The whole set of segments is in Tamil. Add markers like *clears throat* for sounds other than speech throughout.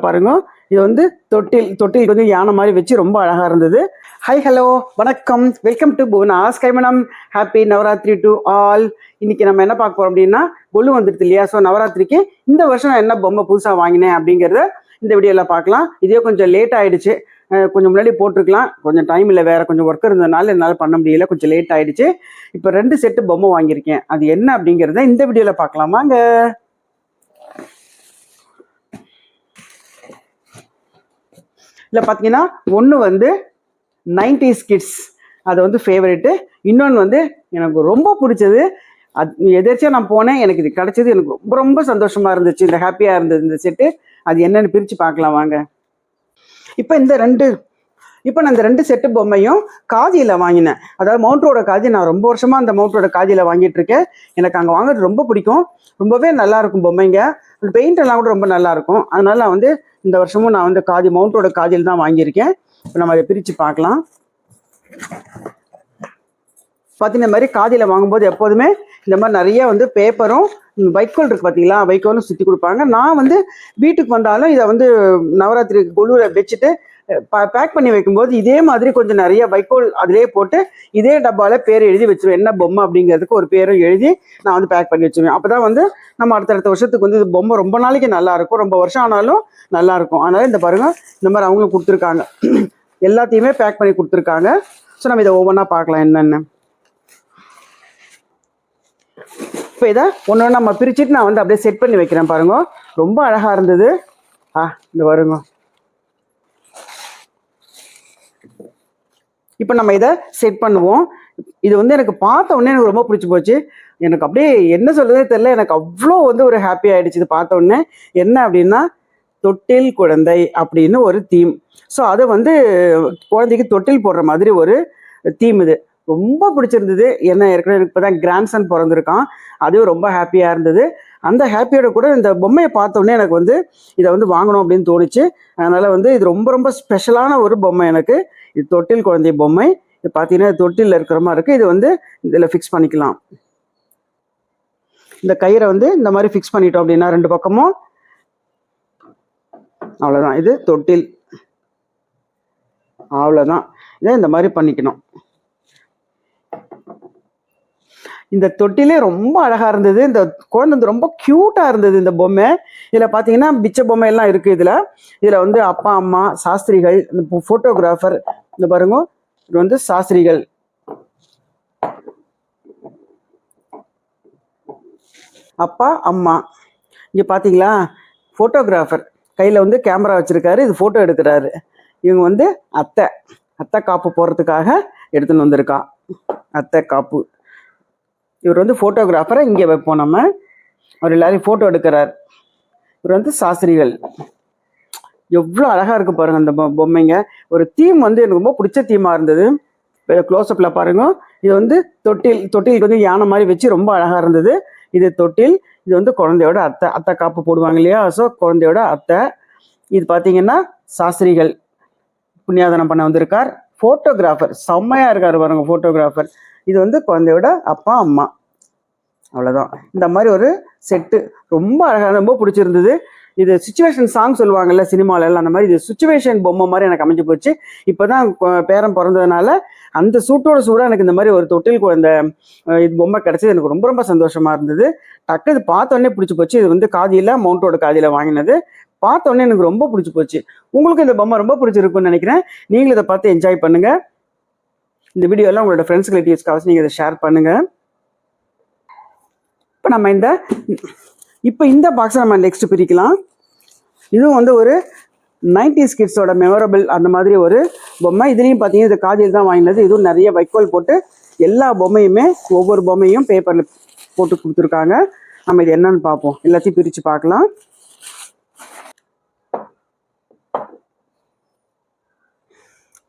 பாருங்க இது வந்து தொட்டில் தொட்டில் வந்து யானை மாதிரி வச்சு ரொம்ப அழகா இருந்தது. ஹை ஹலோ வணக்கம். வெல்கம் டு புவனாஸ் கைமணம் ஹாப்பி நவராத்திரி டு ஆல் இன்னைக்கு நம்ம என்ன பார்க்க போறோம் அப்படின்னா கொலு வந்துடுது இல்லையா? ஸோ நவராத்திரிக்கு இந்த வருஷம் நான் என்ன பொம்மை புதுசாக வாங்கினேன் அப்படிங்கிறத இந்த வீடியோவில் பார்க்கலாம். இதே கொஞ்சம் லேட் ஆயிடுச்சு. கொஞ்சம் முன்னாடி போட்டிருக்கலாம். கொஞ்சம் டைம் இல்லை வேற கொஞ்சம் ஒர்க் இருந்ததுனால என்னால் பண்ண முடியல. கொஞ்சம் லேட் ஆயிடுச்சு. இப்போ ரெண்டு செட்டு பொம்மை வாங்கியிருக்கேன். அது என்ன அப்படிங்கிறத இந்த வீடியோவில் பார்க்கலாமாங்க இல்லை பார்த்தீங்கன்னா ஒன்று வந்து நைன்டிஸ் கிட்ஸ் அது வந்து ஃபேவரெட்டு இன்னொன்று வந்து எனக்கு ரொம்ப பிடிச்சது. அது எதிர்ச்சியாக நான் போனேன் எனக்கு இது கிடச்சது. எனக்கு ரொம்ப ரொம்ப சந்தோஷமாக இருந்துச்சு. இந்த ஹாப்பியாக இருந்தது இந்த செட்டு அது என்னென்னு பிரித்து பார்க்கலாம் வாங்க. இப்போ இந்த ரெண்டு இப்போ நான் இந்த ரெண்டு செட்டு பொம்மையும் காதியில் வாங்கினேன். அதாவது மவுண்ட்ரோட காதி நான் ரொம்ப வருஷமாக அந்த மவுண்ட்ரோட காதியில் வாங்கிட்டு இருக்கேன். எனக்கு அங்கே வாங்குறது ரொம்ப பிடிக்கும். ரொம்பவே நல்லா இருக்கும் பொம்மைங்க. அந்த பெயிண்ட் எல்லாம் கூட ரொம்ப நல்லா இருக்கும். அதனால நான் வந்து இந்த வருஷமும் நான் வந்து காதி மவுண்ட்ரோட காதியில் தான் வாங்கியிருக்கேன். இப்போ நம்ம அதை பிரித்து பார்க்கலாம். பார்த்தீங்கன்னா மாதிரி காதியில் வாங்கும்போது எப்போதுமே இந்த மாதிரி நிறைய வந்து பேப்பரும் வைக்கோல் இருக்குது பார்த்தீங்களா வைக்கோலும் சுற்றி கொடுப்பாங்க. நான் வந்து வீட்டுக்கு வந்தாலும் இதை வந்து நவராத்திரிக்கு குழுவில் வச்சுட்டு பேக் பண்ணி வைக்கும்போது இதே மாதிரி கொஞ்சம் நிறைய வைக்கோல் அதிலே போட்டு இதே டப்பால பேர் எழுதி வச்சிருவேன். என்ன பொம்மை அப்படிங்கிறதுக்கு ஒரு பேரும் எழுதி நான் வந்து பேக் பண்ணி வச்சுருவேன். அப்போ தான் வந்து நம்ம அடுத்தடுத்த வருஷத்துக்கு வந்து இது பொம்மை ரொம்ப நாளைக்கு நல்லா இருக்கும். ரொம்ப வருஷம் ஆனாலும் நல்லா இருக்கும். அதனால இந்த பாருங்க இந்த மாதிரி அவங்களும் கொடுத்துருக்காங்க. *clears throat* எல்லாத்தையுமே பேக் பண்ணி கொடுத்துருக்காங்க. ஸோ நம்ம இதை ஒவ்வொன்றா பார்க்கலாம் என்னென்ன. இப்போ இதை ஒன்று ஒன்று நம்ம பிரிச்சுட்டு நான் வந்து அப்படியே செட் பண்ணி வைக்கிறேன் பாருங்க. ரொம்ப அழகாக இருந்தது. ஆ இந்த வருங்க இப்போ நம்ம இதை செட் பண்ணுவோம். இது வந்து எனக்கு பார்த்த உடனே எனக்கு ரொம்ப பிடிச்சி போச்சு. எனக்கு அப்படியே என்ன சொல்றதே தெரியல. எனக்கு அவ்வளோ வந்து ஒரு ஹாப்பி ஆயிடுச்சு இது பார்த்த உடனே. என்ன அப்படின்னா தொட்டில் குழந்தை அப்படின்னு ஒரு தீம் ஸோ அது வந்து குழந்தைக்கு தொட்டில் போடுற மாதிரி ஒரு தீம் இது. ரொம்ப பிடிச்சிருந்தது. என்ன ஏற்கனவே எனக்கு இப்போ தான் கிராண்ட்சன் பிறந்திருக்கான். அதுவும் ரொம்ப ஹாப்பியாக இருந்தது. அந்த ஹாப்பியோட கூட இந்த பொம்மையை பார்த்தோன்னே எனக்கு வந்து இதை வந்து வாங்கணும் அப்படின்னு தோணுச்சு. அதனால் வந்து இது ரொம்ப ரொம்ப ஸ்பெஷலான ஒரு பொம்மை எனக்கு. இது தொட்டில் குழந்தை பொம்மை. இது பார்த்தீங்கன்னா தொட்டில் தொட்டிலில் இருக்கிற மாதிரி இருக்குது இது வந்து இதில் ஃபிக்ஸ் பண்ணிக்கலாம். இந்த கயிறை வந்து இந்த மாதிரி ஃபிக்ஸ் பண்ணிட்டோம் அப்படின்னா ரெண்டு பக்கமும் அவ்வளோதான் இது தொட்டில். அவ்வளோதான் இதை இந்த மாதிரி பண்ணிக்கணும். இந்த தொட்டிலே ரொம்ப அழகா இருந்தது. இந்த குழந்தை வந்து ரொம்ப க்யூட்டாக இருந்தது இந்த பொம்மை. இதில் பார்த்தீங்கன்னா பிச்சை பொம்மை எல்லாம் இருக்கு இதில். இதில் வந்து அப்பா அம்மா சாஸ்திரிகள் இந்த ஃபோட்டோகிராஃபர் இந்த பாருங்க. இது வந்து சாஸ்திரிகள். அப்பா அம்மா. இங்கே பார்த்தீங்களா ஃபோட்டோகிராஃபர் கையில் வந்து கேமரா வச்சுருக்காரு. இது ஃபோட்டோ எடுக்கிறாரு. இவங்க வந்து அத்தை. அத்தை காப்பு போடுறதுக்காக எடுத்துன்னு வந்திருக்கா. அத்தை காப்பு. இவர் வந்து ஃபோட்டோகிராஃபரை இங்கே வைப்போம் நம்ம. அவர் எல்லாரையும் ஃபோட்டோ எடுக்கிறார். இவர் வந்து சாஸ்திரிகள். எவ்வளோ அழகாக இருக்கும் பாருங்க அந்த பொ- பொம்மைங்க. ஒரு தீம் வந்து எனக்கு ரொம்ப பிடிச்ச தீமாக இருந்தது. க்ளோஸ்அப்பில் பாருங்க. இது வந்து தொட்டில் தொட்டிலுக்கு வந்து யானை மாதிரி வச்சு ரொம்ப அழகாக இருந்தது. இது தொட்டில் இது வந்து குழந்தையோட அத்தை அத்தை காப்பு போடுவாங்க இல்லையா? ஸோ குழந்தையோட அத்தை. இது பார்த்தீங்கன்னா சாஸ்திரிகள் புண்ணியாதனம் பண்ண வந்திருக்கார். ஃபோட்டோகிராஃபர் செம்மையாக இருக்கார் பாருங்க ஃபோட்டோகிராஃபர் இது வந்து குழந்தையோட அப்பா அம்மா. அவ்வளோதான் இந்த மாதிரி ஒரு செட்டு ரொம்ப அழகாக ரொம்ப பிடிச்சிருந்தது. இது சுச்சுவேஷன் சாங் சொல்லுவாங்கல்ல சினிமால எல்லாம் அந்த மாதிரி இது சுச்சுவேஷன் பொம்மை மாதிரி எனக்கு அமைஞ்சு போச்சு. இப்போதான் பேரம் பேரன் பிறந்ததுனால அந்த சூட்டோட சூடாக எனக்கு இந்த மாதிரி ஒரு தொட்டில் அந்த இது பொம்மை கிடைச்சது. எனக்கு ரொம்ப ரொம்ப சந்தோஷமா இருந்தது. டக்கு இது பார்த்த பிடிச்சி போச்சு. இது வந்து காதியில் மவுண்டோட காதியில் வாங்கினது. பார்த்தோன்னே எனக்கு ரொம்ப பிடிச்சி போச்சு. உங்களுக்கு இந்த பொம்மை ரொம்ப பிடிச்சிருக்குன்னு நினைக்கிறேன். நீங்களும் இதை பார்த்து என்ஜாய் பண்ணுங்க. இந்த வீடியோலாம் உங்களோட ஃப்ரெண்ட்ஸ் ரிலேட்டிவ்ஸ்க்காக நீங்கள் இதை ஷேர் பண்ணுங்க. இப்போ நம்ம இந்த இப்போ இந்த பாக்ஸை நம்ம நெக்ஸ்ட் பிரிக்கலாம். இதுவும் வந்து ஒரு நைன்டிஸ் கிட்ஸோட மெமரபிள் அந்த மாதிரி ஒரு பொம்மை. இதுலேயும் பார்த்தீங்கன்னா இது காதில் தான் வாங்கினது. இதுவும் நிறைய வைக்கோல் போட்டு எல்லா பொம்மையுமே ஒவ்வொரு பொம்மையும் பேப்பரில் போட்டு கொடுத்துருக்காங்க. நம்ம இது என்னன்னு பார்ப்போம். எல்லாத்தையும் பிரித்து பார்க்கலாம்.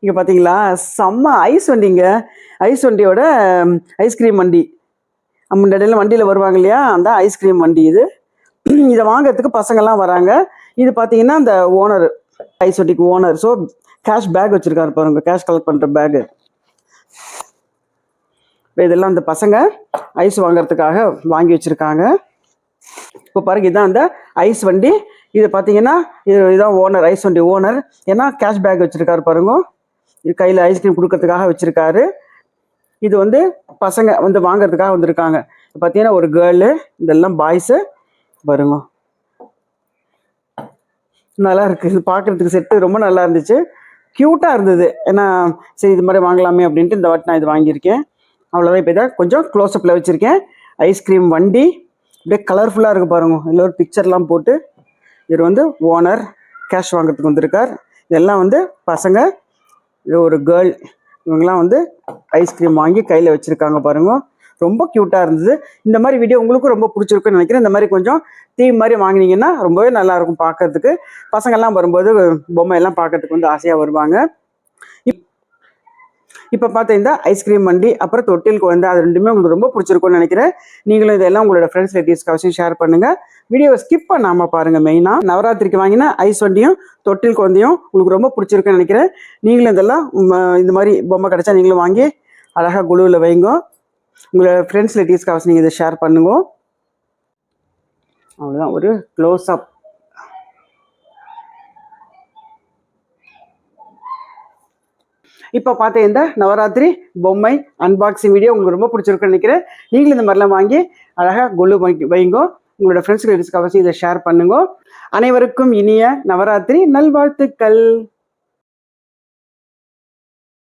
இங்கே பார்த்தீங்களா செம்ம ஐஸ் வண்டிங்க. ஐஸ் வண்டியோட ஐஸ்கிரீம் வண்டி. முன்னாடியெல்லாம் வண்டியில் வருவாங்க இல்லையா? அந்த ஐஸ்கிரீம் வண்டி இது. இதை வாங்குறதுக்கு பசங்கள்லாம் வராங்க. இது பார்த்தீங்கன்னா அந்த ஓனர் ஐஸ் வண்டிக்கு ஓனர். ஸோ கேஷ் பேக் வச்சுருக்காரு பாருங்க. கேஷ் கலெக்ட் பண்ணுற பேகு இதெல்லாம் அந்த பசங்க ஐஸ் வாங்குறதுக்காக வாங்கி வச்சுருக்காங்க. இப்போ பாருங்க இதான் அந்த ஐஸ் வண்டி. இது பார்த்தீங்கன்னா இது இதான் ஓனர் ஐஸ் வண்டி ஓனர். ஏன்னா கேஷ் பேக் வச்சுருக்காரு பாருங்க. இது கையில் ஐஸ்கிரீம் கொடுக்கறதுக்காக வச்சுருக்காரு. இது வந்து பசங்க வந்து வாங்கிறதுக்காக வந்திருக்காங்க. பார்த்தீங்கன்னா ஒரு கேர்ளு இதெல்லாம் பாய்ஸு பாருங்க. நல்லா இருக்கு இது செட்டு ரொம்ப நல்லா இருந்துச்சு க்யூட்டாக இருந்தது. ஏன்னா சரி இது மாதிரி வாங்கலாமே அப்படின்ட்டு இந்த வாட்டி நான் இது வாங்கியிருக்கேன். அவ்வளோதான் இப்போ இதை கொஞ்சம் க்ளோஸ்அப்பில் வச்சுருக்கேன். ஐஸ்கிரீம் வண்டி. அப்படியே கலர்ஃபுல்லாக இருக்குது பாருங்க. இதில் ஒரு பிக்சர்லாம் போட்டு இவர் வந்து ஓனர் கேஷ் வாங்குறதுக்கு வந்திருக்கார். இதெல்லாம் வந்து பசங்க இது ஒரு கேர்ள் இவங்கெல்லாம் வந்து ஐஸ்கிரீம் வாங்கி கையில் வச்சுருக்காங்க பாருங்கள் ரொம்ப க்யூட்டாக இருந்தது. இந்த மாதிரி வீடியோ உங்களுக்கும் ரொம்ப பிடிச்சிருக்குன்னு நினைக்கிறேன். இந்த மாதிரி கொஞ்சம் தீம் மாதிரி வாங்கினீங்கன்னா ரொம்பவே நல்லா இருக்கும் பார்க்கறதுக்கு. பசங்கள்லாம் வரும்போது பொம்மை எல்லாம் பார்க்கறதுக்கு வந்து ஆசையாக வருவாங்க. இப் இப்போ பார்த்தீங்கன்னா இந்த ஐஸ்கிரீம் வண்டி அப்புறம் தொட்டில் குழந்தை அது ரெண்டுமே உங்களுக்கு ரொம்ப பிடிச்சிருக்கும்னு நினைக்கிறேன். நீங்களும் இதெல்லாம் உங்களோட ஃப்ரெண்ட்ஸ் ரிலேட்டிவ்ஸ்க்கு அவசியம் ஷேர் பண்ணுங்கள் வீடியோவை ஸ்கிப் பண்ணாமல் பாருங்கள் மெயினாக நவராத்திரிக்கு வாங்கினா ஐஸ் வண்டியும் தொட்டில் குழந்தையும் உங்களுக்கு ரொம்ப பிடிச்சிருக்குன்னு நினைக்கிறேன். நீங்களும் இதெல்லாம் இந்த மாதிரி பொம்மை கிடைச்சா நீங்களும் வாங்கி அழகாக குழுவில் வைங்க. உங்களோட ஃப்ரெண்ட்ஸ் ரிலேட்டிவ்ஸ்க்காக நீங்கள் இதை ஷேர் பண்ணுங்க. அவ்வளோதான் ஒரு க்ளோஸ் அப் இப்போ பார்த்த இந்த நவராத்திரி பொம்மை அன்பாக்சிங் வீடியோ உங்களுக்கு ரொம்ப பிடிச்சிருக்குன்னு நினைக்கிறேன். நீங்களும் இந்த மாதிரிலாம் வாங்கி அழகாக கொல்லு வாங்கி வைங்க. உங்களோட ஃப்ரெண்ட்ஸ் ரிலேட்டிவ்ஸ்க்கு அவசியம் இதை ஷேர் பண்ணுங்க. அனைவருக்கும் இனிய நவராத்திரி. நல்வாழ்த்துக்கள்.